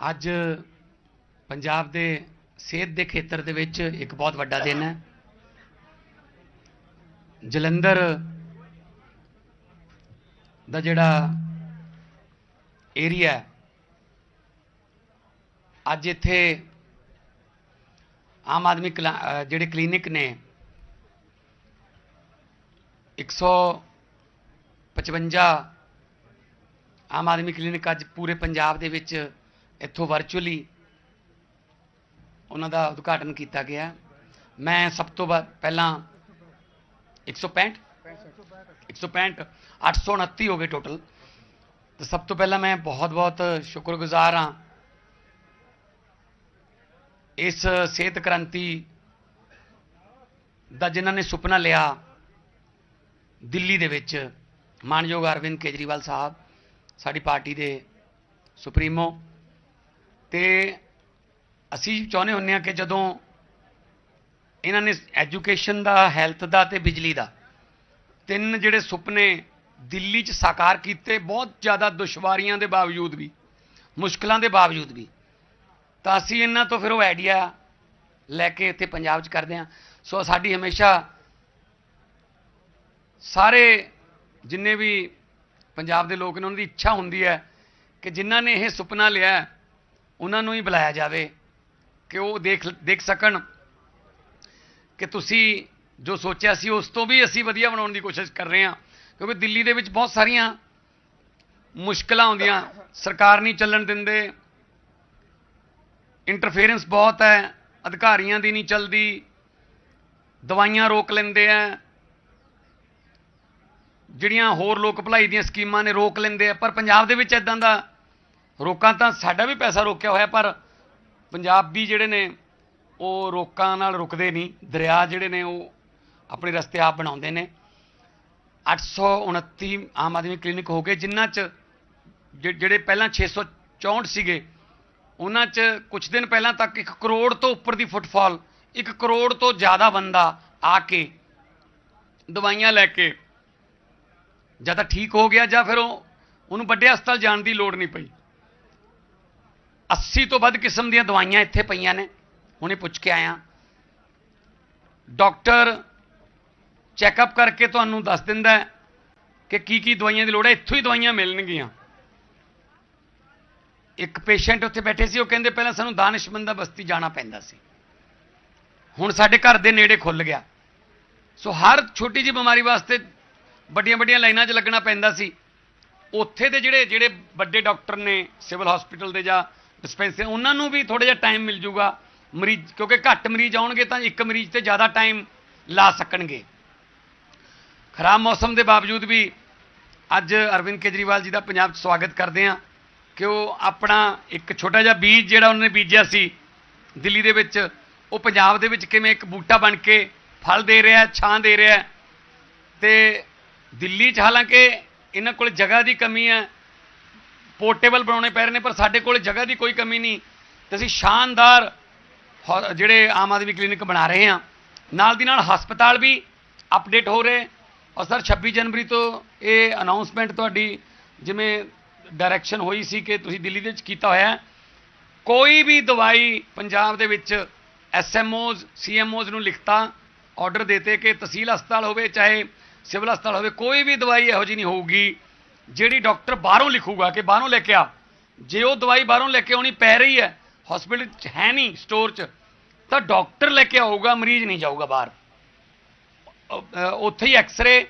ਅੱਜ ਪੰਜਾਬ ਦੇ ਸਿਹਤ ਦੇ ਖੇਤਰ ਦੇ ਵਿੱਚ ਇੱਕ ਬਹੁਤ ਵੱਡਾ ਦਿਨ ਹੈ। ਜਲੰਧਰ ਦਾ ਜਿਹੜਾ ਏਰੀਆ ਅੱਜ ਇੱਥੇ ਆਮ ਆਦਮੀ ਕਲਾ- ਜਿਹੜੇ ਕਲੀਨਿਕ ਨੇ 155 ਆਮ ਆਦਮੀ ਕਲੀਨਿਕ ਅੱਜ ਪੂਰੇ ਪੰਜਾਬ ਦੇ ਵਿੱਚ ਇੱਥੋਂ ਵਰਚੁਅਲੀ ਉਹਨਾਂ ਦਾ ਉਦਘਾਟਨ ਕੀਤਾ ਗਿਆ। ਮੈਂ ਸਭ ਤੋਂ ਬਾਅਦ ਪਹਿਲਾਂ 165 165 829 ਹੋ ਗਏ ਟੋਟਲ ਤੇ ਸਭ ਤੋਂ ਪਹਿਲਾਂ ਮੈਂ ਬਹੁਤ ਬਹੁਤ ਸ਼ੁਕਰਗੁਜ਼ਾਰ ਹਾਂ ਇਸ ਸਿਹਤ ਕ੍ਰਾਂਤੀ ਦਾ ਜਿਨ੍ਹਾਂ ਨੇ ਸੁਪਨਾ ਲਿਆ ਦਿੱਲੀ ਦੇ ਵਿੱਚ। ਮਾਨਯੋਗ ਅਰਵਿੰਦ ਕੇਜਰੀਵਾਲ ਸਾਹਿਬ, ਸਾਡੀ ਪਾਰਟੀ ਦੇ ਸੁਪਰੀਮੋ। ਤੇ ਅਸੀਂ ਚਾਹੁੰਦੇ ਹੁੰਦੇ ਹਾਂ ਕਿ ਜਦੋਂ ਇਹਨਾਂ ਨੇ ਐਜੂਕੇਸ਼ਨ ਦਾ, ਹੈਲਥ ਦਾ ਤੇ ਬਿਜਲੀ ਦਾ ਤਿੰਨ ਜਿਹੜੇ ਸੁਪਨੇ ਦਿੱਲੀ 'ਚ ਸਾਕਾਰ ਕੀਤੇ, ਬਹੁਤ ਜ਼ਿਆਦਾ ਦੁਸ਼ਵਾਰੀਆਂ ਦੇ ਬਾਵਜੂਦ ਵੀ, ਮੁਸ਼ਕਲਾਂ ਦੇ ਬਾਵਜੂਦ ਵੀ, ਤਾਂ ਅਸੀਂ ਇਹਨਾਂ ਤੋਂ ਫਿਰ ਉਹ ਆਈਡੀਆ ਲੈ ਕੇ ਇੱਥੇ ਪੰਜਾਬ 'ਚ ਕਰਦੇ ਹਾਂ। ਸੋ ਸਾਡੀ ਹਮੇਸ਼ਾ ਸਾਰੇ ਜਿੰਨੇ ਵੀ ਪੰਜਾਬ ਦੇ ਲੋਕ ਨੇ, ਉਹਨਾਂ ਦੀ ਇੱਛਾ ਹੁੰਦੀ ਹੈ ਕਿ ਜਿਨ੍ਹਾਂ ਨੇ ਇਹ ਸੁਪਨਾ ਲਿਆ ਉਹਨਾਂ ਨੂੰ ਹੀ ਬੁਲਾਇਆ ਜਾਵੇ ਕਿ ਉਹ ਦੇਖ ਦੇਖ ਸਕਣ ਕਿ ਤੁਸੀਂ ਜੋ ਸੋਚਿਆ ਸੀ ਉਸ ਤੋਂ ਵੀ ਅਸੀਂ ਵਧੀਆ ਬਣਾਉਣ ਦੀ ਕੋਸ਼ਿਸ਼ ਕਰ ਰਹੇ ਹਾਂ। ਕਿਉਂਕਿ ਦਿੱਲੀ ਦੇ ਵਿੱਚ ਬਹੁਤ ਸਾਰੀਆਂ ਮੁਸ਼ਕਲਾਂ ਆਉਂਦੀਆਂ। ਸਰਕਾਰ ਨਹੀਂ ਚੱਲਣ ਦਿੰਦੇ। ਇੰਟਰਫੇਰੈਂਸ ਬਹੁਤ ਹੈ। ਅਧਿਕਾਰੀਆਂ ਦੀ ਨਹੀਂ ਚੱਲਦੀ। ਦਵਾਈਆਂ ਰੋਕ ਲੈਂਦੇ ਆ। ਜਿਹੜੀਆਂ ਹੋਰ ਲੋਕ ਭਲਾਈ ਦੀਆਂ ਸਕੀਮਾਂ ਨੇ ਰੋਕ ਲੈਂਦੇ ਆ। ਪਰ ਪੰਜਾਬ ਦੇ ਵਿੱਚ ਇਦਾਂ ਦਾ ਰੋਕਾਂ ਤਾਂ ਸਾਡਾ ਵੀ ਪੈਸਾ ਰੋਕਿਆ ਹੋਇਆ, ਪਰ ਪੰਜਾਬੀ ਜਿਹੜੇ ਨੇ, ਉਹ ਰੋਕਾਂ ਨਾਲ ਰੁਕਦੇ ਨਹੀਂ। ਦਰਿਆ ਜਿਹੜੇ ਨੇ, ਉਹ ਆਪਣੇ ਰਸਤੇ ਆਪ ਬਣਾਉਂਦੇ ਨੇ। 829 ਆਮ ਆਦਮੀ ਕਲੀਨਿਕ ਹੋ ਗਏ ਜਿਨ੍ਹਾਂ 'ਚ ਜਿ- ਜਿਹੜੇ ਪਹਿਲਾਂ 664 ਸੀਗੇ, ਉਹਨਾਂ 'ਚ ਕੁਝ ਦਿਨ ਪਹਿਲਾਂ ਤੱਕ 1 ਕਰੋੜ ਤੋਂ ਉੱਪਰ ਦੀ ਫੁੱਟਫਾਲ 1 ਕਰੋੜ ਤੋਂ ਜ਼ਿਆਦਾ ਬੰਦਾ ਆ ਕੇ ਦਵਾਈਆਂ ਲੈ ਕੇ ਜਾਂ ਤਾਂ ਠੀਕ ਹੋ ਗਿਆ ਜਾਂ ਫਿਰ ਉਹ, ਉਹਨੂੰ ਵੱਡੇ ਹਸਪਤਾਲ ਜਾਣ ਦੀ ਲੋੜ ਨਹੀਂ ਪਈ। 80 ਤੋਂ ਵੱਧ ਕਿਸਮ ਦੀਆਂ ਦਵਾਈਆਂ ਇੱਥੇ ਪਈਆਂ ਨੇ। ਹੁਣੇ ਪੁੱਛ ਕੇ ਆਇਆ। ਡਾਕਟਰ ਚੈੱਕਅਪ ਕਰਕੇ ਤੁਹਾਨੂੰ ਦੱਸ ਦਿੰਦਾ ਹੈ ਕਿ ਕੀ ਕੀ ਦਵਾਈਆਂ ਦੀ ਲੋੜ ਹੈ। ਇੱਥੋਂ ਹੀ ਦਵਾਈਆਂ ਮਿਲਣਗੀਆਂ। ਇੱਕ ਪੇਸ਼ੈਂਟ ਉੱਥੇ ਬੈਠੇ ਸੀ, ਉਹ ਕਹਿੰਦੇ ਪਹਿਲਾਂ ਸਾਨੂੰ ਦਾਨਿਸ਼ਮੰਦਾ ਬਸਤੀ ਜਾਣਾ ਪੈਂਦਾ ਸੀ। ਹੁਣ ਸਾਡੇ ਘਰ ਦੇ ਨੇੜੇ ਖੁੱਲ ਗਿਆ। ਸੋ ਹਰ ਛੋਟੀ ਜਿਹੀ ਬਿਮਾਰੀ ਵਾਸਤੇ ਵੱਡੀਆਂ ਵੱਡੀਆਂ ਲਾਈਨਾਂ 'ਚ ਲੱਗਣਾ ਪੈਂਦਾ ਸੀ। ਉੱਥੇ ਦੇ ਜਿਹੜੇ ਜਿਹੜੇ ਵੱਡੇ ਡਾਕਟਰ ਨੇ, ਸਿਵਲ ਹਸਪੀਟਲ ਦੇ ਜਾਂ ਡਿਸਪੈਂਸਰੀ ਉਹਨਾਂ ਨੂੰ ਵੀ ਥੋੜਾ ਜਿਹਾ ਟਾਈਮ ਮਿਲ ਜੂਗਾ ਮਰੀਜ਼ ਕਿਉਂਕਿ ਘੱਟ ਮਰੀਜ਼ ਆਉਣਗੇ ਤਾਂ ਇੱਕ ਮਰੀਜ਼ ਤੇ ਜ਼ਿਆਦਾ ਟਾਈਮ ਲਾ ਸਕਣਗੇ ਖਰਾਬ ਮੌਸਮ ਦੇ ਬਾਵਜੂਦ ਵੀ ਅੱਜ ਅਰਵਿੰਦ ਕੇਜਰੀਵਾਲ ਜੀ ਦਾ ਪੰਜਾਬ 'ਚ ਸਵਾਗਤ ਕਰਦੇ ਹਾਂ ਕਿ ਉਹ ਆਪਣਾ ਇੱਕ ਛੋਟਾ ਜਿਹਾ ਬੀਜ ਜਿਹੜਾ ਉਹਨਾਂ ਨੇ ਬੀਜਿਆ ਸੀ ਦਿੱਲੀ ਦੇ ਵਿੱਚ, ਉਹ ਪੰਜਾਬ ਦੇ ਵਿੱਚ ਕਿਵੇਂ ਇੱਕ ਬੂਟਾ ਬਣ ਕੇ ਫਲ ਦੇ ਰਿਹਾ ਛਾਂ ਦੇ ਰਿਹਾ ਹੈ। ਤੇ ਦਿੱਲੀ 'ਚ ਹਾਲਾਂਕਿ ਇਹਨਾਂ ਕੋਲ ਜਗ੍ਹਾ ਦੀ ਕਮੀ ਹੈ ਪੋਰਟੇਬਲ ਬਣਾਉਣੇ ਪੈ ਰਹੇ ਨੇ, ਪਰ ਸਾਡੇ ਕੋਲ ਜਗ੍ਹਾ ਦੀ ਕੋਈ ਕਮੀ ਨਹੀਂ। ਤੇ ਅਸੀਂ ਸ਼ਾਨਦਾਰ ਹੋ- ਜਿਹੜੇ ਆਮ ਆਦਮੀ ਕਲੀਨਿਕ ਬਣਾ ਰਹੇ ਹਾਂ। ਨਾਲ ਦੀ ਨਾਲ ਹਸਪਤਾਲ ਵੀ ਅਪਡੇਟ ਹੋ ਰਹੇ। ਔਰ ਸਰ 26 ਜਨਵਰੀ ਤੋਂ ਇਹ ਅਨਾਉਂਸਮੈਂਟ ਤੁਹਾਡੀ, ਜਿਵੇਂ ਡਾਇਰੈਕਸ਼ਨ ਹੋਈ ਸੀ ਕਿ ਤੁਸੀਂ ਦਿੱਲੀ ਦੇ ਵਿੱਚ ਕੀਤਾ ਹੋਇਆ ਕੋਈ ਵੀ ਦਵਾਈ ਪੰਜਾਬ ਦੇ ਵਿੱਚ ਐਸਐਮਓਜ਼ ਸੀਐਮਓਜ਼ ਨੂੰ ਲਿਖਤਾ ਆਰਡਰ ਦੇਤੇ ਕਿ ਤਹਿਸੀਲ ਹਸਪਤਾਲ ਹੋਵੇ, ਚਾਹੇ ਸਿਵਲ ਹਸਪਤਾਲ ਹੋਵੇ, ਕੋਈ ਵੀ ਦਵਾਈ ਇਹੋ ਜਿਹੀ ਨਹੀਂ ਹੋਊਗੀ। ਜਿਹੜੀ ਡਾਕਟਰ ਬਾਹਰੋਂ ਲਿਖੂਗਾ ਕਿ ਬਾਹਰੋਂ ਲੈ ਕੇ ਆ, ਜੇ ਉਹ ਦਵਾਈ ਬਾਹਰੋਂ ਲੈ ਕੇ ਆਉਣੀ ਪੈ ਰਹੀ ਹੈ ਹਸਪੀਟਲ 'ਚ ਹੈ ਨਹੀਂ ਸਟੋਰ 'ਚ, ਤਾਂ ਡਾਕਟਰ ਲੈ ਕੇ ਆਊਗਾ, ਮਰੀਜ਼ ਨਹੀਂ ਜਾਊਗਾ ਬਾਹਰ। ਉੱਥੇ ਹੀ ਐਕਸ-ਰੇ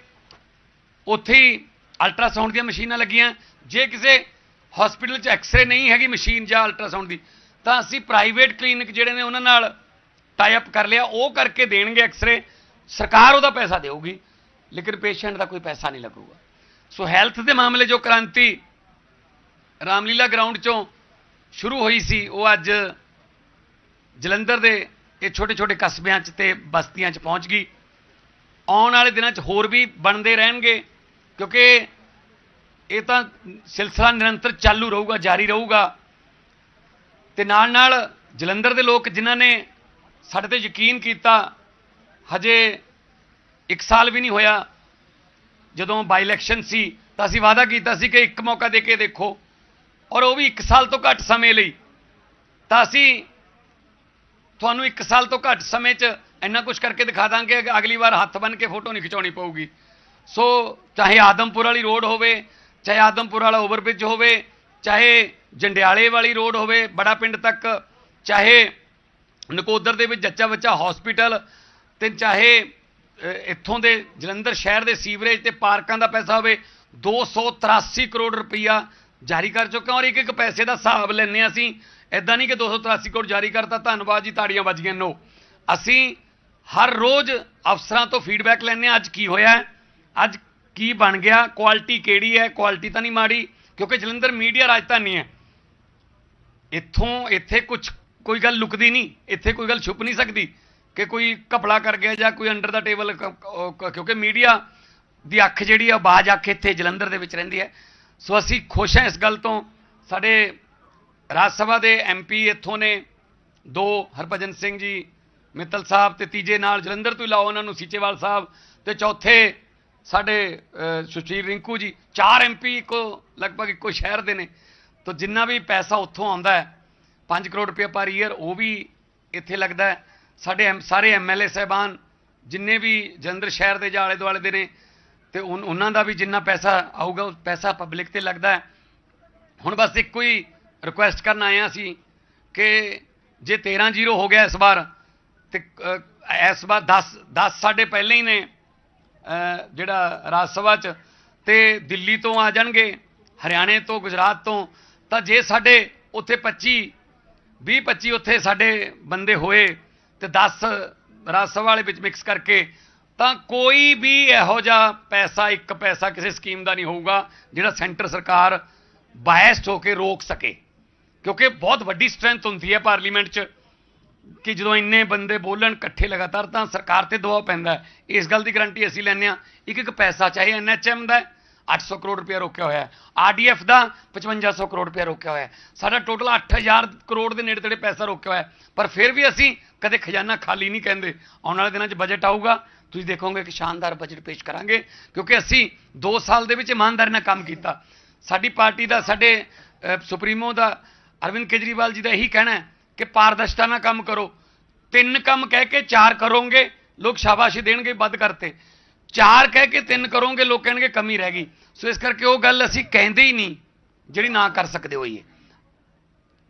ਉੱਥੇ ਹੀ ਅਲਟਰਾਸਾਊਂਡ ਦੀਆਂ ਮਸ਼ੀਨਾਂ ਲੱਗੀਆਂ। ਜੇ ਕਿਸੇ ਹਸਪੀਟਲ 'ਚ ਐਕਸ-ਰੇ ਨਹੀਂ ਹੈਗੀ ਮਸ਼ੀਨ ਜਾਂ ਅਲਟਰਾਸਾਊਂਡ ਦੀ, ਤਾਂ ਅਸੀਂ ਪ੍ਰਾਈਵੇਟ ਕਲੀਨਿਕ ਜਿਹੜੇ ਨੇ ਉਹਨਾਂ ਨਾਲ ਟਾਈ ਅਪ ਕਰ ਲਿਆ। ਉਹ ਕਰਕੇ ਦੇਣਗੇ ਐਕਸ-ਰੇ ਸਰਕਾਰ ਉਹਦਾ ਪੈਸਾ ਦੇਊਗੀ, ਲੇਕਿਨ ਪੇਸ਼ੈਂਟ ਦਾ ਕੋਈ ਪੈਸਾ ਨਹੀਂ ਲੱਗੂਗਾ। ਸੋ ਹੈਲਥ ਦੇ ਮਾਮਲੇ ਜੋ ਕ੍ਰਾਂਤੀ ਰਾਮਲੀਲਾ ਗਰਾਊਂਡ ਚੋਂ ਸ਼ੁਰੂ ਹੋਈ ਸੀ, ਉਹ ਅੱਜ ਜਲੰਧਰ ਦੇ ਇਹ ਛੋਟੇ ਛੋਟੇ ਕਸਬਿਆਂ 'ਚ ਤੇ ਬਸਤੀਆਂ 'ਚ ਪਹੁੰਚ ਗਈ। ਆਉਣ ਵਾਲੇ ਦਿਨਾਂ 'ਚ ਹੋਰ ਵੀ ਬਣਦੇ ਰਹਿਣਗੇ, ਕਿਉਂਕਿ ਇਹ ਤਾਂ ਸਿਲਸਿਲਾ ਨਿਰੰਤਰ ਚਾਲੂ ਰਹੂਗਾ, ਜਾਰੀ ਰਹੂਗਾ। ਤੇ ਨਾਲ ਨਾਲ ਜਲੰਧਰ ਦੇ ਲੋਕ ਜਿਨ੍ਹਾਂ ਨੇ ਸਾਡੇ ਤੇ ਯਕੀਨ ਕੀਤਾ, ਹਜੇ 1 ਸਾਲ ਵੀ ਨਹੀਂ ਹੋਇਆ ਜਦੋਂ ਬਾਈ ਇਲੈਕਸ਼ਨ ਸੀ, ਤਾਂ ਅਸੀਂ ਵਾਅਦਾ ਕੀਤਾ ਸੀ ਕਿ ਇੱਕ ਮੌਕਾ ਦੇ ਕੇ ਦੇਖੋ। ਔਰ ਉਹ ਵੀ 1 ਸਾਲ ਤੋਂ ਘੱਟ ਸਮੇਂ ਲਈ। ਤਾਂ ਅਸੀਂ ਤੁਹਾਨੂੰ 1 ਸਾਲ ਤੋਂ ਘੱਟ ਸਮੇਂ 'ਚ ਇੰਨਾ ਕੁਝ ਕਰਕੇ ਦਿਖਾ ਦਾਂਗੇ ਕਿ ਅਗਲੀ ਵਾਰ ਹੱਥ ਬੰਨ ਕੇ ਫੋਟੋ ਨਹੀਂ ਖਿਚਾਉਣੀ ਪਊਗੀ। ਸੋ ਚਾਹੇ ਆਦਮਪੁਰ ਵਾਲੀ ਰੋਡ ਹੋਵੇ, ਚਾਹੇ ਆਦਮਪੁਰ ਵਾਲਾ ਓਵਰਬ੍ਰਿਜ ਹੋਵੇ, ਚਾਹੇ ਜੰਡਿਆਲੇ ਵਾਲੀ ਰੋਡ ਹੋਵੇ, ਬੜਾ ਪਿੰਡ ਤੱਕ, ਚਾਹੇ ਨਕੋਦਰ ਦੇ ਵਿੱਚ ਜੱਚਾ ਬੱਚਾ ਹਸਪੀਟਲ ਤੇ ਚਾਹੇ ਇੱਥੋਂ ਦੇ ਜਲੰਧਰ ਸ਼ਹਿਰ ਦੇ ਸੀਵਰੇਜ ਤੇ ਪਾਰਕਾਂ ਦਾ ਪੈਸਾ ਹੋਵੇ 283 ਕਰੋੜ ਰੁਪਈਆ ਜਾਰੀ ਕਰ ਚੁੱਕੇ ਔਰ ਇੱਕ ਇੱਕ ਪੈਸੇ ਦਾ ਹਿਸਾਬ ਲੈਂਦੇ ਹਾਂ ਅਸੀਂ। ਐਦਾਂ ਨਹੀਂ ਕਿ 283 ਕਰੋੜ ਜਾਰੀ ਕਰਤਾ, ਧੰਨਵਾਦ ਜੀ, ਤਾੜੀਆਂ ਵੱਜੀਆਂ ਨੋ। ਅਸੀਂ ਹਰ ਰੋਜ਼ ਅਫਸਰਾਂ ਤੋਂ ਫੀਡਬੈਕ ਲੈਂਦੇ ਹਾਂ, ਅੱਜ ਕੀ ਹੋਇਆ, ਅੱਜ ਕੀ ਬਣ ਗਿਆ ਕੁਆਲਿਟੀ ਕਿਹੜੀ ਹੈ ਕੁਆਲਿਟੀ ਤਾਂ ਨਹੀਂ ਮਾੜੀ, ਕਿਉਂਕਿ ਜਲੰਧਰ ਮੀਡੀਆ ਰਾਜਧਾਨੀ ਹੈ। ਇੱਥੋਂ ਇੱਥੇ ਕੁਝ ਕੋਈ ਗੱਲ ਲੁਕਦੀ ਨਹੀਂ, ਇੱਥੇ ਕੋਈ ਗੱਲ ਛੁਪ ਨਹੀਂ ਸਕਦੀ। ਕਿ ਕੋਈ ਘਪਲਾ ਕਰ ਗਿਆ ਜਾਂ ਕੋਈ ਅੰਡਰ ਦਾ ਟੇਬਲ ਕਿਉਂਕਿ ਮੀਡੀਆ ਦੀ ਅੱਖ ਜਿਹੜੀ ਆ ਬਾਜ ਅੱਖ ਇੱਥੇ ਜਲੰਧਰ ਦੇ ਵਿੱਚ ਰਹਿੰਦੀ ਹੈ। ਸੋ ਅਸੀਂ ਖੁਸ਼ ਹਾਂ ਇਸ ਗੱਲ ਤੋਂ। ਸਾਡੇ ਰਾਜ ਸਭਾ ਦੇ ਐਮਪੀ ਇੱਥੋਂ ਨੇ ਦੋ, ਹਰਭਜਨ ਸਿੰਘ ਜੀ, ਮਿੱਤਲ ਸਾਹਿਬ ਤੇ ਤੀਜੇ ਨਾਲ ਜਲੰਧਰ ਤੋਂ ਲਾਓ ਉਹਨਾਂ ਨੂੰ ਸੀਚੇਵਾਲ ਸਾਹਿਬ ਤੇ ਚੌਥੇ ਸਾਡੇ ਸੁਸ਼ੀਲ ਰਿੰਕੂ ਜੀ। ਚਾਰ ਐਮਪੀ ਕੋ ਲਗਭਗ ਇੱਕੋ ਸ਼ਹਿਰ ਦੇ ਨੇ। ਤਾਂ ਜਿੰਨਾ ਵੀ ਪੈਸਾ ਉੱਥੋਂ ਆਉਂਦਾ ਹੈ 5 ਕਰੋੜ ਰੁਪਏ ਪਰ ਈਅਰ, ਉਹ ਵੀ ਇੱਥੇ ਲੱਗਦਾ ਹੈ। ਸਾਡੇ ਐਮ- ਸਾਰੇ ਐਮਐਲਏ ਸਹਿਬਾਨ, ਜਿੰਨੇ ਵੀ ਜਲੰਧਰ ਸ਼ਹਿਰ ਦੇ ਜਾਂ ਆਲੇ ਦੁਆਲੇ ਦੇ ਨੇ, ਤੇ ਉਹਨਾਂ ਦਾ ਵੀ ਜਿੰਨਾ ਪੈਸਾ ਆਊਗਾ, ਉਹ ਪੈਸਾ ਪਬਲਿਕ ਤੇ ਲੱਗਦਾ ਹੈ। ਹੁਣ ਬਸ ਇੱਕੋ ਹੀ ਰਿਕੁਐਸਟ ਕਰਨ ਆਏ ਹਾਂ ਅਸੀਂ ਕਿ ਜੇ 13 ਜ਼ੀਰੋ ਹੋ ਗਿਆ ਇਸ ਵਾਰ, ਤੇ ਇਸ ਵਾਰ 10 10 ਸਾਡੇ ਪਹਿਲੇ ਹੀ ਨੇ ਜਿਹੜਾ ਰਾਜ ਸਭਾ ਚ, ਤੇ ਦਿੱਲੀ ਤੋਂ ਆ ਜਾਣਗੇ, ਹਰਿਆਣੇ ਤੋਂ, ਗੁਜਰਾਤ ਤੋਂ, ਤਾਂ ਜੇ ਸਾਡੇ ਉੱਥੇ 25 20 25 ਉੱਥੇ ਸਾਡੇ ਬੰਦੇ ਹੋਏ ਤੇ 10 ਰਾਜ ਸਭਾ ਵਾਲੇ ਵਿੱਚ ਮਿਕਸ ਕਰਕੇ ਤਾਂ ਕੋਈ ਵੀ ਇਹੋ ਜਿਹਾ ਪੈਸਾ, ਇੱਕ ਪੈਸਾ ਕਿਸੇ ਸਕੀਮ ਦਾ ਨਹੀਂ ਹੋਊਗਾ ਜਿਹੜਾ ਸੈਂਟਰ ਸਰਕਾਰ ਬਾਇਸਡ ਹੋ ਕੇ ਰੋਕ ਸਕੇ। ਕਿਉਂਕਿ ਬਹੁਤ ਵੱਡੀ ਸਟਰੈਂਥ ਹੁੰਦੀ ਹੈ ਪਾਰਲੀਮੈਂਟ 'ਚ ਕਿ ਜਦੋਂ ਇੰਨੇ ਬੰਦੇ ਬੋਲਣ ਇਕੱਠੇ ਲਗਾਤਾਰ ਤਾਂ ਸਰਕਾਰ ਤੇ ਦਬਾਅ ਪੈਂਦਾ ਇਸ ਗੱਲ ਦੀ ਗਾਰੰਟੀ ਅਸੀਂ ਲੈਂਦੇ ਹਾਂ। ਇੱਕ ਇੱਕ ਪੈਸਾ ਚਾਹੇ ਐਨਐਚਐਮ ਦਾ 800 ਕਰੋੜ ਰੁਪਏ ਰੋਕਿਆ ਹੋਇਆ ਹੈ। ਆਰਡੀਐਫ ਦਾ 5500 ਕਰੋੜ ਰੁਪਏ ਰੋਕਿਆ ਹੋਇਆ ਹੈ। ਸਾਡਾ ਟੋਟਲ 8000 ਕਰੋੜ ਦੇ ਨੇੜੇ ਤੇੜੇ ਪੈਸਾ ਰੋਕਿਆ ਹੋਇਆ ਪਰ ਫਿਰ ਵੀ ਅਸੀਂ ਕਦੇ ਖਜ਼ਾਨਾ ਖਾਲੀ ਨਹੀਂ ਕਹਿੰਦੇ। ਆਉਣ ਵਾਲੇ ਦਿਨਾਂ 'ਚ ਬਜਟ ਆਊਗਾ। ਤੁਸੀਂ ਦੇਖੋਗੇ ਕਿ ਸ਼ਾਨਦਾਰ ਬਜਟ ਪੇਸ਼ ਕਰਾਂਗੇ। ਕਿਉਂਕਿ ਅਸੀਂ 2 ਸਾਲ ਦੇ ਵਿੱਚ ਇਮਾਨਦਾਰੀ ਨਾਲ ਕੰਮ ਕੀਤਾ। ਸਾਡੀ ਪਾਰਟੀ ਦਾ, ਸਾਡੇ ਸੁਪਰੀਮੋ ਦਾ, ਅਰਵਿੰਦ ਕੇਜਰੀਵਾਲ ਜੀ ਦਾ ਇਹੀ ਕਹਿਣਾ ਹੈ ਕਿ ਪਾਰਦਰਸ਼ਤਾ ਨਾਲ ਕੰਮ ਕਰੋ। ਤਿੰਨ ਕੰਮ ਕਹਿ ਕੇ ਚਾਰ ਕਰੋਗੇ। ਲੋਕ ਸ਼ਾਬਾਸ਼ੀ ਦੇਣਗੇ ਵੱਧ ਕਰਤੇ। ਚਾਰ ਕਹਿ ਕੇ ਤਿੰਨ ਕਰੋਗੇ, ਲੋਕ ਕਹਿਣਗੇ ਕਮੀ ਰਹਿ ਗਈ। ਸੋ ਇਸ ਕਰਕੇ ਉਹ ਗੱਲ ਅਸੀਂ ਕਹਿੰਦੇ ਹੀ ਨਹੀਂ, ਜਿਹੜੀ ਨਾ ਕਰ ਸਕਦੇ ਹੋਈਏ।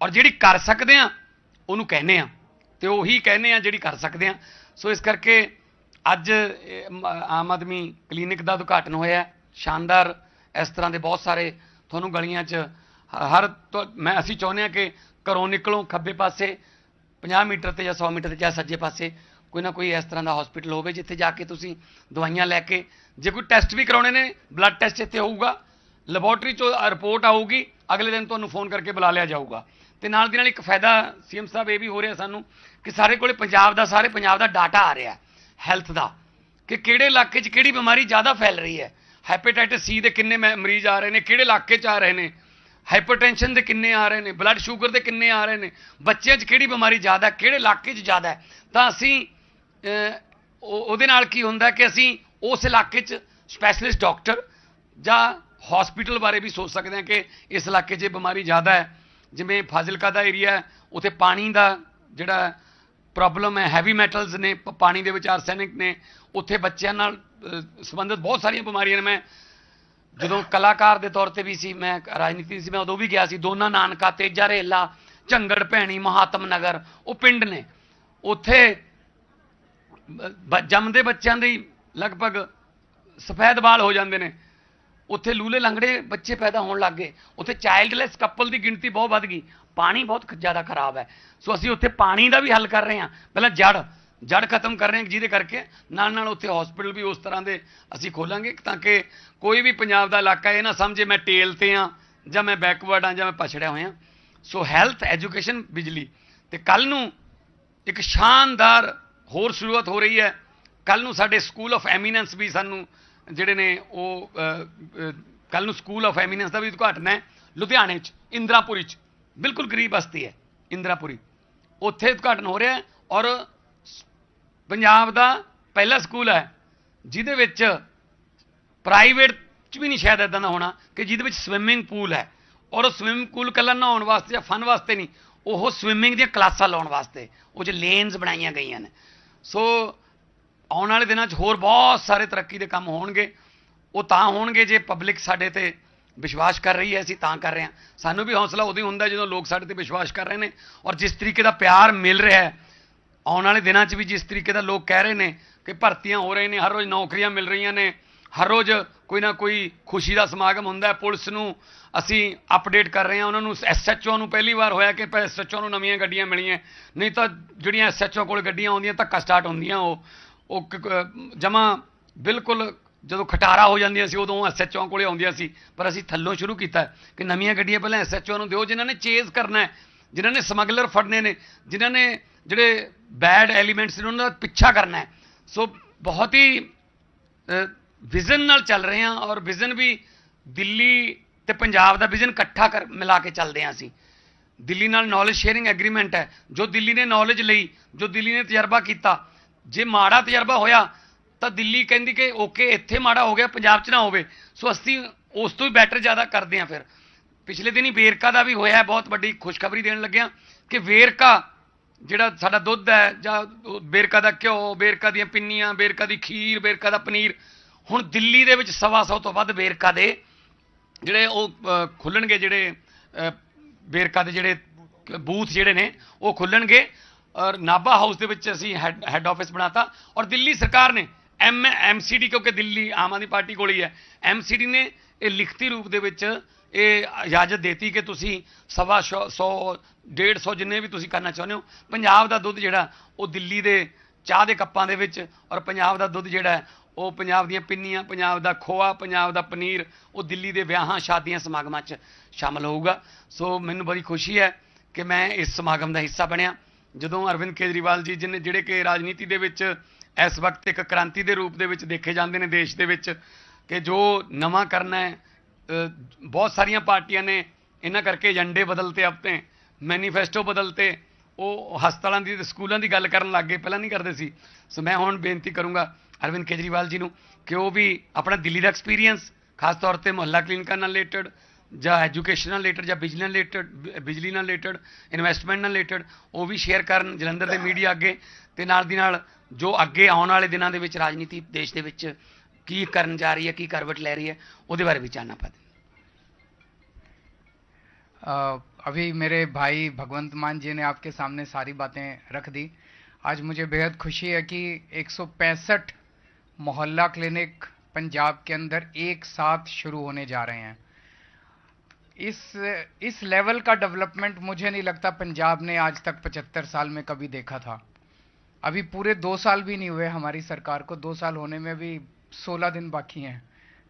ਔਰ ਜਿਹੜੀ ਕਰ ਸਕਦੇ ਆ ਉਹਨੂੰ ਕਹਿੰਦੇ ਆ ਤੇ ਉਹੀ ਕਹਿੰਦੇ ਆ ਜਿਹੜੀ ਕਰ ਸਕਦੇ ਆ ਸੋ ਇਸ ਕਰਕੇ ਅੱਜ ਆਮ ਆਦਮੀ ਕਲੀਨਿਕ ਦਾ ਉਦਘਾਟਨ ਹੋਇਆ ਸ਼ਾਨਦਾਰ ਇਸ ਤਰ੍ਹਾਂ ਦੇ ਬਹੁਤ ਸਾਰੇ ਤੁਹਾਨੂੰ ਗਲੀਆਂ 'ਚ ਹ- ਹਰ ਤੋਂ- ਮੈਂ ਅਸੀਂ ਚਾਹੁੰਦੇ ਆ ਕਿ ਘਰੋਂ ਨਿਕਲੋ ਖੱਬੇ ਪਾਸੇ 50 ਮੀਟਰ ਤੇ ਜਾਂ 100 ਮੀਟਰ ਤੇ ਜਾਂ ਸੱਜੇ ਪਾਸੇ। ਕੋਈ ਨਾ ਕੋਈ ਇਸ ਤਰ੍ਹਾਂ ਦਾ ਹਸਪੀਟਲ ਹੋਵੇ ਜਿੱਥੇ ਜਾ ਕੇ ਤੁਸੀਂ ਦਵਾਈਆਂ ਲੈ ਕੇ, ਜੇ ਕੋਈ ਟੈਸਟ ਵੀ ਕਰਾਉਣੇ ਨੇ ਬਲੱਡ ਟੈਸਟ ਇੱਥੇ ਹੋਊਗਾ ਲੈਬੋਰਟਰੀ ਚੋਂ ਰਿਪੋਰਟ ਆਊਗੀ, ਅਗਲੇ ਦਿਨ ਤੁਹਾਨੂੰ ਫੋਨ ਕਰਕੇ ਬੁਲਾ ਲਿਆ ਜਾਊਗਾ। ਤੇ ਨਾਲ ਦੀ ਨਾਲ ਇੱਕ ਫਾਇਦਾ ਸੀਐਮ ਸਾਹਿਬ ਇਹ ਵੀ ਹੋ ਰਿਹਾ ਸਾਨੂੰ ਕਿ ਸਾਰੇ ਕੋਲੇ ਪੰਜਾਬ ਦਾ, ਸਾਰੇ ਪੰਜਾਬ ਦਾ ਡਾਟਾ ਆ ਰਿਹਾ ਹੈਲਥ ਦਾ, ਕਿ ਕਿਹੜੇ ਇਲਾਕੇ 'ਚ ਕਿਹੜੀ ਬਿਮਾਰੀ ਜ਼ਿਆਦਾ ਫੈਲ ਰਹੀ ਹੈ। ਹੈਪੇਟਾਈਟਸ ਸੀ ਦੇ ਕਿੰਨੇ ਮੈ- ਮਰੀਜ਼ ਆ ਰਹੇ ਨੇ, ਕਿਹੜੇ ਇਲਾਕੇ 'ਚ ਆ ਰਹੇ ਨੇ ਹਾਈਪਰਟੈਂਸ਼ਨ ਦੇ ਕਿੰਨੇ ਆ ਰਹੇ ਨੇ ਬਲੱਡ ਸ਼ੂਗਰ ਦੇ ਕਿੰਨੇ ਆ ਰਹੇ ਨੇ, ਬੱਚਿਆਂ 'ਚ ਕਿਹੜੀ ਬਿਮਾਰੀ ਜ਼ਿਆਦਾ ਕਿਹੜੇ ਇਲਾਕੇ 'ਚ ਜ਼ਿਆਦਾ ਤਾਂ ਅਸੀਂ ਉਹਦੇ ਨਾਲ ਕੀ ਹੁੰਦਾ ਕਿ ਅਸੀਂ ਉਸ ਇਲਾਕੇ 'ਚ ਸਪੈਸ਼ਲਿਸਟ ਡਾਕਟਰ ਜਾਂ ਹਸਪੀਟਲ ਬਾਰੇ ਵੀ ਸੋਚ ਸਕਦੇ ਹਾਂ ਕਿ ਇਸ ਇਲਾਕੇ 'ਚ ਇਹ ਬਿਮਾਰੀ ਜ਼ਿਆਦਾ ਹੈ। ਜਿਵੇਂ ਫਾਜ਼ਿਲਕਾ ਦਾ ਏਰੀਆ ਹੈ, ਉੱਥੇ ਪਾਣੀ ਦਾ ਜਿਹੜਾ ਪ੍ਰੋਬਲਮ ਹੈ ਹੈਵੀ ਮੈਟਲਸ ਨੇ, ਪ- ਪਾਣੀ ਦੇ ਵਿੱਚ ਆਰਸੈਨਿਕ ਨੇ, ਉੱਥੇ ਬੱਚਿਆਂ ਨਾਲ ਸੰਬੰਧਿਤ ਬਹੁਤ ਸਾਰੀਆਂ ਬਿਮਾਰੀਆਂ ਨੇ। ਮੈਂ ਜਦੋਂ ਕਲਾਕਾਰ ਦੇ ਤੌਰ ਤੇ ਵੀ ਸੀ, ਮੈਂ ਰਾਜਨੀਤੀ ਸੀ, ਮੈਂ ਉਦੋਂ ਵੀ ਗਿਆ ਸੀ, ਦੋਨਾਂ ਨਾਨਕਾ, ਤੇਜਾ ਰੇਲਾ, ਝੰਗੜ ਭੈਣੀ, ਮਹਾਤਮ ਨਗਰ, ਉਹ ਪਿੰਡ ਨੇ। ਉੱਥੇ ਜੰਮਦੇ ਬੱਚਿਆਂ ਦੇ ਲਗਭਗ ਸਫੈਦ ਵਾਲ ਹੋ ਜਾਂਦੇ ਨੇ। ਉੱਥੇ ਲੂਲੇ ਲੰਗੜੇ ਬੱਚੇ ਪੈਦਾ ਹੋਣ ਲੱਗ ਗਏ। ਉੱਥੇ ਚਾਈਲਡਲੈਸ ਕਪਲ ਦੀ ਗਿਣਤੀ ਬਹੁਤ ਵੱਧ ਗਈ। ਪਾਣੀ ਬਹੁਤ ਜ਼ਿਆਦਾ ਖਰਾਬ ਹੈ। ਸੋ ਅਸੀਂ ਉੱਥੇ ਪਾਣੀ ਦਾ ਵੀ ਹੱਲ ਕਰ ਰਹੇ ਹਾਂ। ਪਹਿਲਾਂ ਜੜ ਜੜ ਖਤਮ ਕਰ ਰਹੇ ਹਾਂ ਜਿਹਦੇ ਕਰਕੇ ਨਾਲ ਨਾਲ ਉੱਥੇ ਹਸਪੀਟਲ ਵੀ ਉਸ ਤਰ੍ਹਾਂ ਦੇ ਅਸੀਂ ਖੋਲਾਂਗੇ ਤਾਂ ਕਿ ਕੋਈ ਵੀ ਪੰਜਾਬ ਦਾ ਇਲਾਕਾ ਇਹ ਨਾ ਸਮਝੇ ਮੈਂ ਟੇਲ ਤੇ ਆ ਜਾਂ ਮੈਂ ਬੈਕਵਰਡ ਆ ਜਾਂ ਮੈਂ ਪਛੜਿਆ ਹੋਇਆ। ਸੋ ਹੈਲਥ ਐਜੂਕੇਸ਼ਨ ਬਿਜਲੀ ਤੇ ਕੱਲ ਨੂੰ ਇੱਕ ਸ਼ਾਨਦਾਰ ਹੋਰ ਸ਼ੁਰੂਆਤ ਹੋ ਰਹੀ ਹੈ। ਕੱਲ ਨੂੰ ਸਾਡੇ ਸਕੂਲ ਆਫ ਐਮੀਨੈਂਸ ਵੀ ਸਾਨੂੰ ਜਿਹੜੇ ਨੇ ਉਹ ਕੱਲ ਨੂੰ ਸਕੂਲ ਆਫ ਐਮੀਨੈਂਸ ਦਾ ਵੀ ਉਦਘਾਟਨ ਹੈ। ਲੁਧਿਆਣੇ 'ਚ, ਇੰਦਰਾਪੁਰੀ 'ਚ। ਬਿਲਕੁਲ ਗਰੀਬ ਬਸਤੀ ਹੈ, ਇੰਦਰਾਪੁਰੀ। ਉੱਥੇ ਉਦਘਾਟਨ ਹੋ ਰਿਹਾ ਔਰ ਪੰਜਾਬ ਦਾ ਪਹਿਲਾ ਸਕੂਲ ਹੈ, ਜਿਹਦੇ ਵਿੱਚ ਪ੍ਰਾਈਵੇਟ ਚ ਵੀ ਨਹੀਂ ਸ਼ਾਇਦ ਇਦਾਂ ਦਾ ਹੋਣਾ ਕਿ ਜਿਹਦੇ ਵਿੱਚ ਸਵਿਮਿੰਗ ਪੂਲ ਹੈ। ਔਰ ਉਹ ਸਵਿਮਿੰਗ ਪੂਲ ਕੱਲਾ ਨਹਾਉਣ ਵਾਸਤੇ ਜਾਂ ਫਨ ਵਾਸਤੇ ਨਹੀਂ, ਉਹ ਸਵਿਮਿੰਗ ਦੀਆਂ ਕਲਾਸਾਂ ਲਾਉਣ ਵਾਸਤੇ, ਉਹ ਚ ਲੇਨਸ ਬਣਾਈਆਂ ਗਈਆਂ ਨੇ। ਸੋ ਆਉਣ ਵਾਲੇ ਦਿਨਾਂ 'ਚ ਹੋਰ ਬਹੁਤ ਸਾਰੇ ਤਰੱਕੀ ਦੇ ਕੰਮ ਹੋਣਗੇ। ਉਹ ਤਾਂ ਹੋਣਗੇ ਜੇ ਪਬਲਿਕ ਸਾਡੇ ਤੇ ਵਿਸ਼ਵਾਸ ਕਰ ਰਹੀ ਹੈ, ਅਸੀਂ ਤਾਂ ਕਰ ਰਹੇ ਹਾਂ। ਸਾਨੂੰ ਵੀ ਹੌਸਲਾ ਉਦੋਂ ਹੀ ਹੁੰਦਾ ਜਦੋਂ ਲੋਕ ਸਾਡੇ ਤੇ ਵਿਸ਼ਵਾਸ ਕਰ ਰਹੇ ਨੇ ਔਰ ਜਿਸ ਤਰੀਕੇ ਦਾ ਪਿਆਰ ਮਿਲ ਰਿਹਾ ਹੈ, ਆਉਣ ਵਾਲੇ ਦਿਨਾਂ 'ਚ ਵੀ ਜਿਸ ਤਰੀਕੇ ਦਾ ਲੋਕ ਕਹਿ ਰਹੇ ਨੇ ਕਿ ਭਰਤੀਆਂ ਹੋ ਰਹੇ ਨੇ, ਹਰ ਰੋਜ਼ ਨੌਕਰੀਆਂ ਮਿਲ ਰਹੀਆਂ ਨੇ ਹਰ ਰੋਜ਼ ਕੋਈ ਨਾ ਕੋਈ ਖੁਸ਼ੀ ਦਾ ਸਮਾਗਮ ਹੁੰਦਾ ਹੈ। ਪੁਲਿਸ ਨੂੰ ਅਸੀਂ ਅਪਡੇਟ ਕਰ ਰਹੇ ਹਾਂ। ਉਹਨਾਂ ਨੂੰ ਐਸਐਚਓ ਨੂੰ ਪਹਿਲੀ ਵਾਰ ਹੋਇਆ ਕਿ ਐਸਐਚਓ ਨੂੰ ਨਵੀਆਂ ਗੱਡੀਆਂ ਮਿਲੀਆਂ। ਨਹੀਂ ਤਾਂ ਜਿਹੜੀਆਂ ਐਸਐਚਓ ਕੋਲ ਗੱਡੀਆਂ ਆਉਂਦੀਆਂ, ਧੱਕਾ ਸਟਾਰਟ ਹੁੰਦੀਆਂ ਉਹ। ਉਹ ਜਮਾ ਬਿਲਕੁਲ ਜਦੋਂ ਖਟਾਰਾ ਹੋ ਜਾਂਦੀਆਂ ਸੀ, ਉਦੋਂ ਐਸਐਚਓ ਕੋਲੇ ਆਉਂਦੀਆਂ ਸੀ। ਪਰ ਅਸੀਂ ਥੱਲੋਂ ਸ਼ੁਰੂ ਕੀਤਾ ਕਿ ਨਵੀਆਂ ਗੱਡੀਆਂ ਪਹਿਲਾਂ ਐਸਐਚਓ ਨੂੰ ਦਿਓ। ਜਿਨ੍ਹਾਂ ਨੇ ਚੇਜ਼ ਕਰਨਾ ਹੈ, ਜਿਨ੍ਹਾਂ ਨੇ ਸਮਗਲਰ ਫੜਨੇ ਨੇ, ਜਿਨ੍ਹਾਂ ਨੇ ਜਿਹੜੇ ਬੈਡ ਐਲੀਮੈਂਟਸ ਨੇ, ਉਹਨਾਂ ਦਾ ਪਿੱਛਾ ਕਰਨਾ ਹੈ। ਸੋ ਬਹੁਤ ਹੀ ਵਿਜ਼ਨ ਨਾਲ ਚੱਲ ਰਹੇ ਹਾਂ ਔਰ ਵਿਜ਼ਨ ਵੀ ਦਿੱਲੀ ਤੇ ਪੰਜਾਬ ਦਾ ਵਿਜ਼ਨ ਇਕੱਠਾ ਕਰ ਮਿਲਾ ਕੇ ਚੱਲਦੇ ਹਾਂ ਅਸੀਂ। ਦਿੱਲੀ ਨਾਲ ਨੌਲੇਜ ਸ਼ੇਅਰਿੰਗ ਐਗਰੀਮੈਂਟ ਹੈ। ਜੋ ਦਿੱਲੀ ਨੇ ਨੌਲੇਜ ਲਈ, ਜੋ ਦਿੱਲੀ ਨੇ ਤਜਰਬਾ ਕੀਤਾ, ਜੇ ਮਾੜਾ ਤਜਰਬਾ ਹੋਇਆ, ਤਾਂ ਦਿੱਲੀ ਕਹਿੰਦੀ ਕਿ ਓਕੇ ਇੱਥੇ ਮਾੜਾ ਹੋ ਗਿਆ, ਪੰਜਾਬ 'ਚ ਨਾ ਹੋਵੇ। ਸੋ ਅਸੀਂ ਉਸ ਤੋਂ ਵੀ ਬੈਟਰ ਜ਼ਿਆਦਾ ਕਰਦੇ ਹਾਂ ਫਿਰ। ਪਿਛਲੇ ਦਿਨੀ ਵੇਰਕਾ ਦਾ ਵੀ ਹੋਇਆ ਬਹੁਤ ਵੱਡੀ ਖੁਸ਼ਖਬਰੀ ਦੇਣ ਲੱਗਿਆ ਕਿ ਵੇਰਕਾ ਜਿਹੜਾ ਸਾਡਾ ਦੁੱਧ ਹੈ ਜਾਂ ਵੇਰਕਾ ਦਾ ਘਿਓ, ਵੇਰਕਾ ਦੀਆਂ ਪਿੰਨੀਆਂ, ਵੇਰਕਾ ਦੀ ਖੀਰ, ਵੇਰਕਾ ਦਾ ਪਨੀਰ ਹੁਣ ਦਿੱਲੀ ਦੇ ਵਿੱਚ ਸਵਾ ਸੌ ਤੋਂ ਵੱਧ ਵੇਰਕਾ ਦੇ ਜਿਹੜੇ ਉਹ ਅ, ਖੁੱਲਣਗੇ ਜਿਹੜੇ ਵੇਰਕਾ ਦੇ ਜਿਹੜੇ ਬੂਥ ਜਿਹੜੇ ਨੇ ਉਹ ਖੁੱਲਣਗੇ। ਔਰ ਨਾਭਾ ਹਾਊਸ ਦੇ ਵਿੱਚ ਅਸੀਂ ਹੈੱਡ ਹੈੱਡ ਆਫਿਸ ਬਣਾਤਾ। ਔਰ ਦਿੱਲੀ ਸਰਕਾਰ ਨੇ ਐਮ ਐਮਸੀਡੀ ਕਿਉਂਕਿ ਦਿੱਲੀ ਆਮ ਆਦਮੀ ਪਾਰਟੀ ਕੋਲ ਹੀ ਹੈ ਐਮਸੀਡੀ ਨੇ ਇਹ ਲਿਖਤੀ ਰੂਪ ਦੇ ਵਿੱਚ ਇਹ ਇਜਾਜ਼ਤ ਦੇਤੀ ਕਿ ਤੁਸੀਂ ਸਵਾ ਸੌ ਸੌ, ਡੇਢ ਸੌ ਜਿੰਨੇ ਵੀ ਤੁਸੀਂ ਕਰਨਾ ਚਾਹੁੰਦੇ ਹੋ ਪੰਜਾਬ ਦਾ ਦੁੱਧ ਜਿਹੜਾ ਉਹ ਦਿੱਲੀ ਦੇ ਚਾਹ ਦੇ ਕੱਪਾਂ ਦੇ ਵਿੱਚ ਔਰ ਪੰਜਾਬ ਦਾ ਦੁੱਧ ਜਿਹੜਾ ਉਹ ਪੰਜਾਬ ਦੀਆਂ ਪਿੰਨੀਆਂ, ਪੰਜਾਬ ਦਾ ਖੋਆ, ਪੰਜਾਬ ਦਾ ਪਨੀਰ, ਉਹ ਦਿੱਲੀ ਦੇ ਵਿਆਹਾਂ, ਸ਼ਾਦੀਆਂ, ਸਮਾਗਮਾਂ 'ਚ ਸ਼ਾਮਲ ਹੋਊਗਾ। ਸੋ ਮੈਨੂੰ ਬੜੀ ਖੁਸ਼ੀ ਹੈ ਕਿ ਮੈਂ ਇਸ ਸਮਾਗਮ ਦਾ ਹਿੱਸਾ ਬਣਿਆ। ਜਦੋਂ ਅਰਵਿੰਦ ਕੇਜਰੀਵਾਲ ਜੀ ਜਿਹਨੇ ਜਿਹੜੇ ਕਿ ਰਾਜਨੀਤੀ ਦੇ ਵਿੱਚ ਇਸ ਵਕਤ ਇੱਕ ਕ੍ਰਾਂਤੀ ਦੇ ਰੂਪ ਦੇ ਵਿੱਚ ਦੇਖੇ ਜਾਂਦੇ ਨੇ ਦੇਸ਼ ਦੇ ਵਿੱਚ, ਕਿ ਜੋ ਨਵਾਂ ਕਰਨਾ ਹੈ ਬਹੁਤ ਸਾਰੀਆਂ ਪਾਰਟੀਆਂ ਨੇ ਇਹਨਾਂ ਕਰਕੇ ਏਜੰਡੇ ਬਦਲਤੇ ਆਪਣੇ ਮੈਨੀਫੈਸਟੋ ਬਦਲਤੇ, ਉਹ ਹਸਪਤਾਲਾਂ ਦੀ ਤੇ ਸਕੂਲਾਂ ਦੀ ਗੱਲ ਕਰਨ ਲੱਗ ਗਏ, ਪਹਿਲਾਂ ਨਹੀਂ ਕਰਦੇ ਸੀ। ਸੋ ਮੈਂ ਹੁਣ ਬੇਨਤੀ ਕਰੂੰਗਾ ਅਰਵਿੰਦ ਕੇਜਰੀਵਾਲ ਜੀ ਨੂੰ ਕਿ ਉਹ ਵੀ ਆਪਣਾ ਦਿੱਲੀ ਦਾ ਐਕਸਪੀਰੀਅੰਸ ਖਾਸ ਤੌਰ ਤੇ ਮੁਹੱਲਾ ਕਲੀਨਿਕਾਂ ਨਾਲ ਰਿਲੇਟਡ ਜਾਂ ਐਜੂਕੇਸ਼ਨ ਨਾਲ ਰਿਲੇਟਡ ਜਾਂ ਬਿਜਲੀ ਨਾਲ ਰਿਲੇਟਡ ਬਿਜਲੀ ਨਾਲ ਰਿਲੇਟਡ ਇਨਵੈਸਟਮੈਂਟ ਨਾਲ ਰਿਲੇਟਡ ਉਹ ਵੀ ਸ਼ੇਅਰ ਕਰਨ ਜਲੰਧਰ ਦੇ ਮੀਡੀਆ ਅੱਗੇ ਤੇ ਨਾਲ ਦੀ ਨਾਲ ਜੋ ਅੱਗੇ ਆਉਣ ਵਾਲੇ ਦਿਨਾਂ ਦੇ ਵਿੱਚ ਰਾਜਨੀਤੀ ਦੇਸ਼ ਦੇ ਵਿੱਚ ਕੀ ਕਰਨ ਜਾ ਰਹੀ ਹੈ ਕੀ ਕਰਵਟ ਲੈ ਰਹੀ ਹੈ ਉਹਦੇ ਬਾਰੇ ਵੀ ਜਾਣਨਾ ਪਾ अ, अभी मेरे भाई भगवंत मान जी ने आपके सामने सारी बातें रख दी आज मुझे बेहद खुशी है कि एक मोहल्ला क्लिनिक पंजाब के अंदर एक साथ शुरू होने जा रहे हैं। इस इस लेवल का डेवलपमेंट मुझे नहीं लगता पंजाब ने आज तक 75 साल में कभी देखा था। अभी पूरे दो साल भी नहीं हुए हमारी सरकार को। दो साल होने में भी 16 दिन बाकी हैं।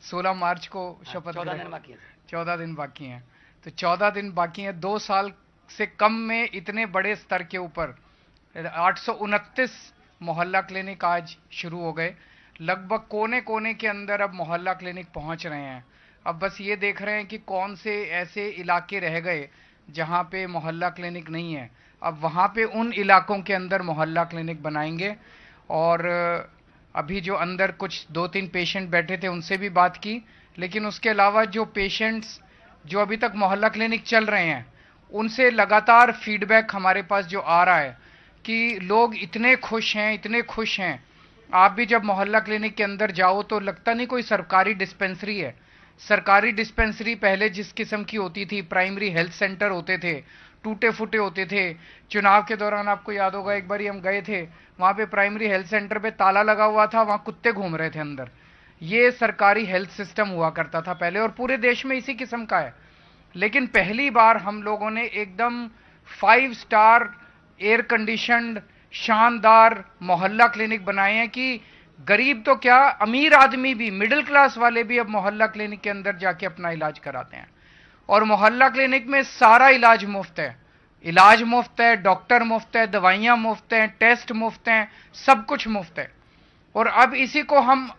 16 मार्च को शपथ चौदह दिन बाकी है। चौदह दिन बाकी हैं। तो चौदह दिन बाकी हैं। दो साल से कम में इतने बड़े स्तर के ऊपर आठ सौ उनतीस मोहल्ला क्लिनिक आज शुरू हो गए। लगभग कोने कोने के अंदर अब मोहल्ला क्लिनिक पहुँच रहे हैं। अब बस ये देख रहे हैं कि कौन से ऐसे इलाके रह गए जहाँ पे मोहल्ला क्लिनिक नहीं है। अब वहाँ पे उन इलाकों के अंदर मोहल्ला क्लिनिक बनाएँगे और, अभी जो अंदर कुछ दो तीन पेशेंट बैठे थे उनसे भी बात की, लेकिन उसके अलावा जो पेशेंट्स जो अभी तक मोहल्ला क्लिनिक चल रहे हैं, उनसे लगातार फीडबैक हमारे पास जो आ रहा है कि लोग इतने खुश हैं, इतने खुश हैं आप भी जब मोहल्ला क्लिनिक के अंदर जाओ तो लगता नहीं कोई सरकारी डिस्पेंसरी है। सरकारी डिस्पेंसरी पहले जिस किस्म की होती थी, प्राइमरी हेल्थ सेंटर होते थे टूटे फूटे होते थे। चुनाव के दौरान आपको याद होगा, एक बार हम गए थे, वहाँ पे प्राइमरी हेल्थ सेंटर पे ताला लगा हुआ था, वहाँ कुत्ते घूम रहे थे अंदर। ये सरकारी हेल्थ सिस्टम हुआ करता था पहले और पूरे देश में इसी किस्म का है। लेकिन पहली बार हम लोगों ने एकदम फाइव स्टार एयर कंडीशनड शानदार मोहल्ला क्लिनिक बनाए हैं कि गरीब तो क्या, अमीर आदमी भी, मिडिल क्लास वाले भी अब मोहल्ला क्लिनिक के अंदर जाके अपना इलाज कराते हैं। और मोहल्ला क्लिनिक में सारा इलाज मुफ़्त है। इलाज मुफ़्त है, डॉक्टर मुफ़्त है, दवाइयाँ मुफ़्त हैं, टेस्ट मुफ़्त हैं, सब कुछ मुफ़्त है। और अब इसी को हम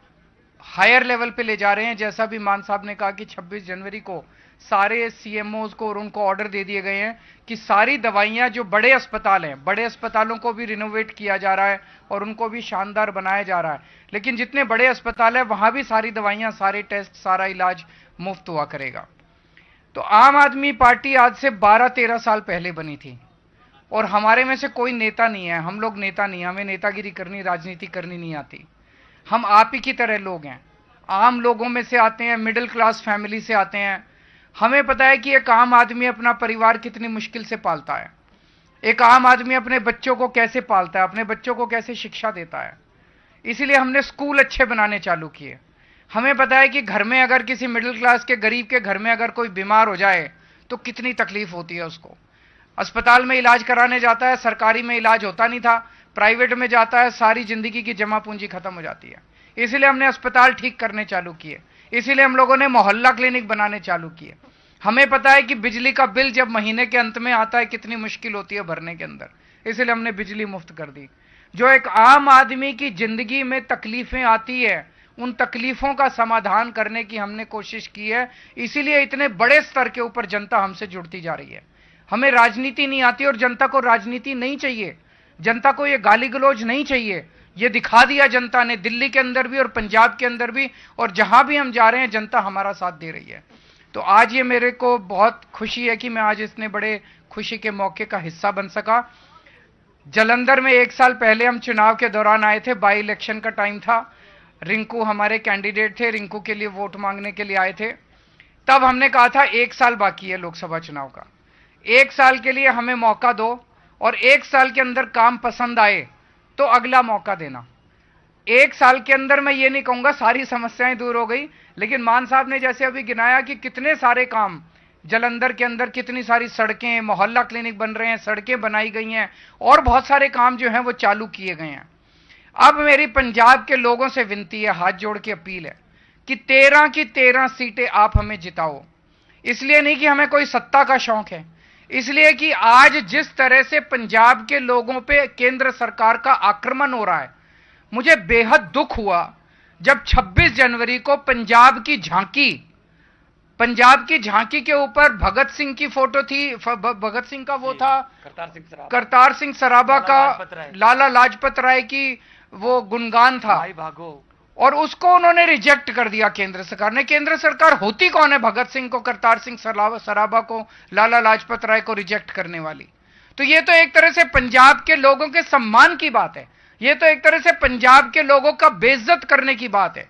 हायर लेवल पे ले जा रहे हैं। जैसा भी मान साहब ने कहा कि 26 जनवरी को सारे सीएमओज को और उनको ऑर्डर दे दिए गए हैं कि सारी दवाइयाँ जो बड़े अस्पताल हैं, बड़े अस्पतालों को भी रिनोवेट किया जा रहा है और उनको भी शानदार बनाया जा रहा है। लेकिन जितने बड़े अस्पताल हैं, वहाँ भी सारी दवाइयाँ, सारे टेस्ट सारा इलाज मुफ़्त हुआ करेगा। तो आम आदमी पार्टी आज से 12-13 साल पहले बनी थी और हमारे में से कोई नेता नहीं है। हम लोग नेता नहीं हमें नेतागिरी करनी, राजनीति करनी नहीं आती। हम आप ही की तरह लोग हैं। आम लोगों में से आते हैं, मिडिल क्लास फैमिली से आते हैं। हमें पता है कि एक आम आदमी अपना परिवार कितनी मुश्किल से पालता है। एक आम आदमी अपने बच्चों को कैसे पालता है, अपने बच्चों को कैसे शिक्षा देता है। इसीलिए हमने स्कूल अच्छे बनाने चालू किए। हमें पता है कि घर में अगर किसी मिडिल क्लास के, गरीब के घर में अगर कोई बीमार हो जाए तो कितनी तकलीफ़ होती है उसको। अस्पताल में इलाज कराने जाता है, सरकारी में इलाज होता नहीं था, प्राइवेट में जाता है, सारी ज़िंदगी की जमा पूंजी खत्म हो जाती है। इसलिए हमने अस्पताल ठीक करने चालू किए। इसीलिए हम लोगों ने मोहल्ला क्लिनिक बनाने चालू किए। हमें पता है कि बिजली का बिल जब महीने के अंत में आता है, कितनी मुश्किल होती है भरने के अंदर। इसलिए हमने बिजली मुफ़्त कर दी। जो एक आम आदमी की ज़िंदगी में तकलीफें आती है, उन तकलीफों का समाधान करने की हमने कोशिश की है। इसीलिए इतने बड़े स्तर के ऊपर जनता हमसे जुड़ती जा रही है। हमें राजनीति नहीं आती और जनता को राजनीति नहीं चाहिए। जनता को ये गाली गलौज नहीं चाहिए। ये दिखा दिया जनता ने, दिल्ली के अंदर भी और पंजाब के अंदर भी, और जहाँ भी हम जा रहे हैं, जनता हमारा साथ दे रही है। तो आज ये मेरे को बहुत खुशी है कि मैं आज इतने बड़े खुशी के मौके का हिस्सा बन सका। जलंधर में एक साल पहले हम चुनाव के दौरान आए थे, बाई इलेक्शन का टाइम था। रिंकू हमारे कैंडिडेट थे, रिंकू के लिए वोट मांगने के लिए आए थे। तब हमने कहा था, एक साल बाकी है लोकसभा चुनाव का। एक साल के लिए हमें मौका दो, और एक साल के अंदर काम पसंद आए तो अगला मौका देना। एक साल के अंदर मैं ये नहीं कहूँगा, सारी समस्याएँ दूर हो गई, लेकिन मान साहब ने जैसे अभी गिनाया कि कितने सारे काम, जलंधर के अंदर कितनी सारी सड़कें, मोहल्ला क्लिनिक बन रहे हैं, सड़कें बनाई गई हैं, और बहुत सारे काम जो हैं वो चालू किए गए हैं। अब मेरी पंजाब के लोगों से विनती है, हाथ जोड़ के अपील है कि तेरह की तेरह सीटें आप हमें जिताओ। इसलिए नहीं कि हमें कोई सत्ता का शौक है इसलिए कि आज जिस तरह से पंजाब के लोगों पे केंद्र सरकार का आक्रमण हो रहा है मुझे बेहद दुख हुआ जब 26 जनवरी को पंजाब की झांकी पंजाब की झांकी के ऊपर भगत सिंह की फ़ोटो थी भगत सिंह का वो था करतार सिंह सराबा। का लाला लाजपत राय की वो गुणगान था। भाई भागो। और उसको उन्होंने रिजेक्ट कर दिया केंद्र सरकार ने। केंद्र सरकार होती कौन है? भगत सिंह को, करतार सिंह सराबा को, लाला लाजपत राय को रिजेक्ट करने वाली। तो ये तो एक तरह से पंजाब के लोगों के सम्मान की बात है। ये तो एक तरह से पंजाब के लोगों का बेइज्जत करने की बात है।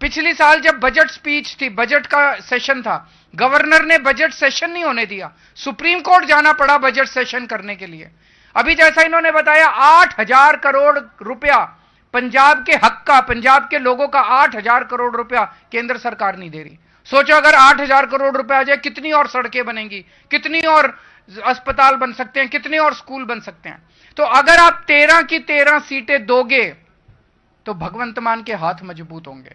पिछली साल जब बजट स्पीच थी बजट का सेशन था गवर्नर ने बजट सेशन नहीं होने दिया। सुप्रीम कोर्ट जाना पड़ा बजट सेशन करने के लिए। अभी जैसा इन्होंने बताया, आठ हज़ार करोड़ रुपया पंजाब के हक का, पंजाब के लोगों का आठ हज़ार करोड़ रुपया केंद्र सरकार नहीं दे रही। सोचो, अगर आठ हज़ार करोड़ रुपया आ जाए, कितनी और सड़कें बनेंगी, कितनी और अस्पताल बन सकते हैं, कितने और स्कूल बन सकते हैं। तो अगर आप तेरह की तेरह सीटें दोगे तो भगवंत मान के हाथ मज़बूत होंगे।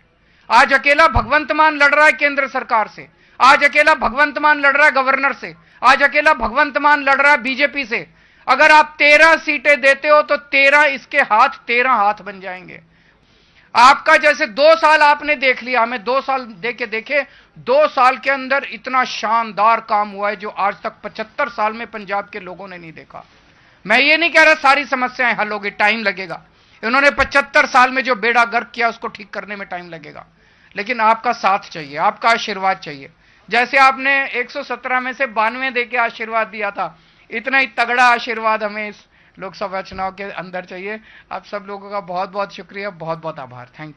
आज अकेला भगवंत मान लड़ रहा है केंद्र सरकार से। आज अकेला भगवंत मान लड़ रहा है गवर्नर से। आज अकेला भगवंत मान लड़ रहा है बीजेपी से। अगर आप तेरह सीटें देते हो तो तेरह इसके हाथ, तेरह हाथ बन जाएँगे। आपका जैसे दो साल आपने देख लिया, हमें दो साल दे के देखे, दो साल के अंदर इतना शानदार काम हुआ है जो आज तक पचहत्तर साल में पंजाब के लोगों ने नहीं देखा। मैं ये नहीं कह रहा सारी समस्याएँ हल होगी टाइम लगेगा। इन्होंने पचहत्तर साल में जो बेड़ा गर्क किया, उसको ठीक करने में टाइम लगेगा। लेकिन आपका साथ चाहिए, आपका आशीर्वाद चाहिए। जैसे आपने 117 में से बानवे दे आशीर्वाद दिया था इतना ही तगड़ा आशीर्वाद हमें इस लोकसभा चुनाव के अंदर चाहिए आप सब लोगों का बहुत बहुत शुक्रिया बहुत बहुत आभार थैंक